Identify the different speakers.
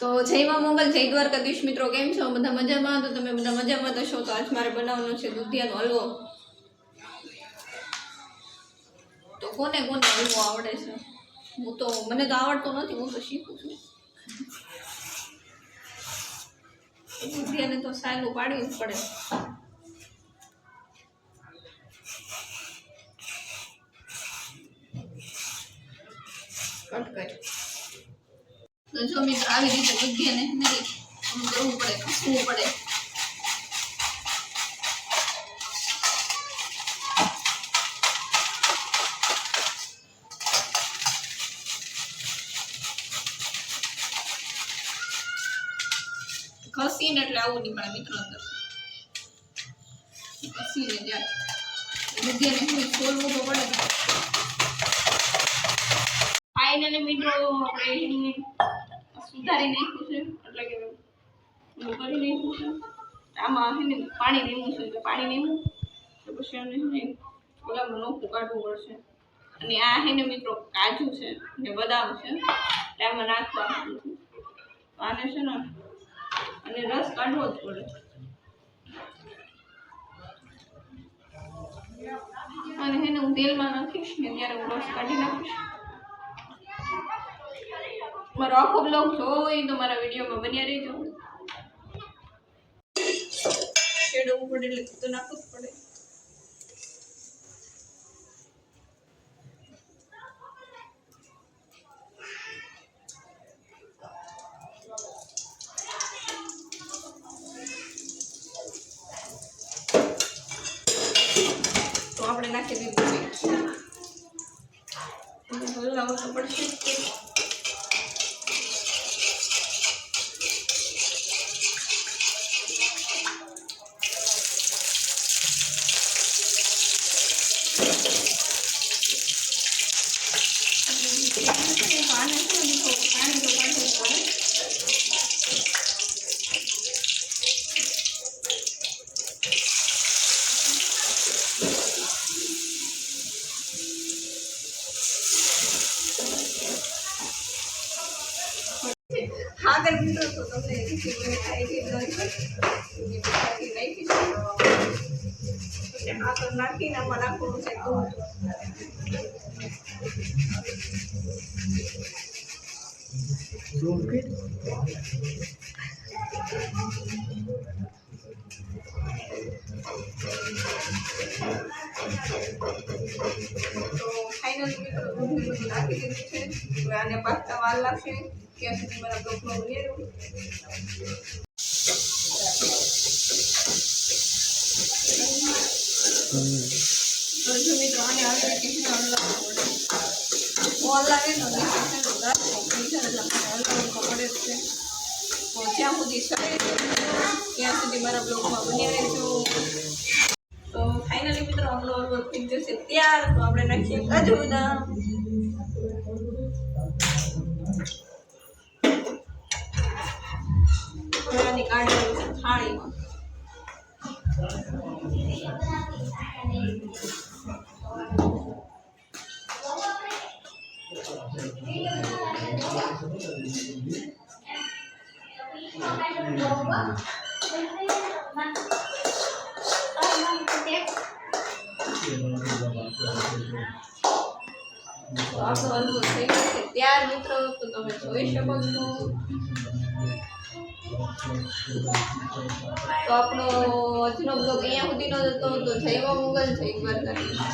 Speaker 1: તો જયમા મોગલ, જય દ્વારકાધીશ મિત્રો, કેમ છો? બધા મજામાં? તો તમે બધા મજામાં તો છો? તો આજ મારે બનાવવાનો છે દૂધિયાનો હલવો. તો કોને કોને હલવો આવડે છે? હું તો, મને તો આવડતો નથી, હું તો શીખું છું. દૂધિયાને તો સાયલું પાડવું જ પડે. કટ કરી. તો જો મિત્રો આવી રીતે દૂધિયાને નહીં આમ કરવું પડે, ખસવું પડે. ખસીને એટલે આવું નહીં પડે મિત્રો અંદર. ખસીને જાય. દૂધિયાને થોડી ખોલવું તો પડે. ફાઇનલી મિત્રો આપણે સુધારી નાખ્યું છે. એટલે કે કરી નાખ્યું છે. આમાં છે ને પાણી લેવું છે, એટલે પાણી લેવું તો પછી એને છે ને ઓલામાં નોખું કાઢવું પડશે. અને આ છે ને મિત્રો કાજુ છે, ને બદામ છે, એટલે આમાં નાખવા આને છે ને અને રસ કાઢવો જ પડે. અને છે ને હું તેલમાં નાખીશ ને ત્યારે હું રસ કાઢી નાખીશ. મારો આખો બ્લોગ જોવો હોય તો મારા વિડીયોમાં બન્યા રહેજો. શેડ ઉપર એટલે તો નાખવું જ પડે. આપણે નાખી દીધું છે. તો પડશે પાણી છે ને તો પાણી તો કાઢવું પડે આગળ મિત્રો તો તમને આગળ નાખીને આમાં નાખવાનું છે દૂધ ફાઇનલી નાખી દીધું છે હવે આને પાકતા વાર લાગશે ત્યાં સુધી મારા બ્લોગમાં બની મિત્રો આને આવી રીતે હું હલાવે ને છે જ્યાં સુધી સડે ત્યાં સુધી મારા બ્લોગમાં બન્યા રહેજો. આપણો હલવો થઈ જશે ત્યાર તો આપણે નાખીએ કાજુ બદામ. છે થાળીમાં. તો આપણો હલવો થઈ ગયો છે. ત્યાર મિત્રો, તો તમે જોઈ શકો છો. તો આપણો આજનો બ્લોગ અહીંયા સુધીનો હતો તો જય મંગલ જય દ્વારકાધીશ.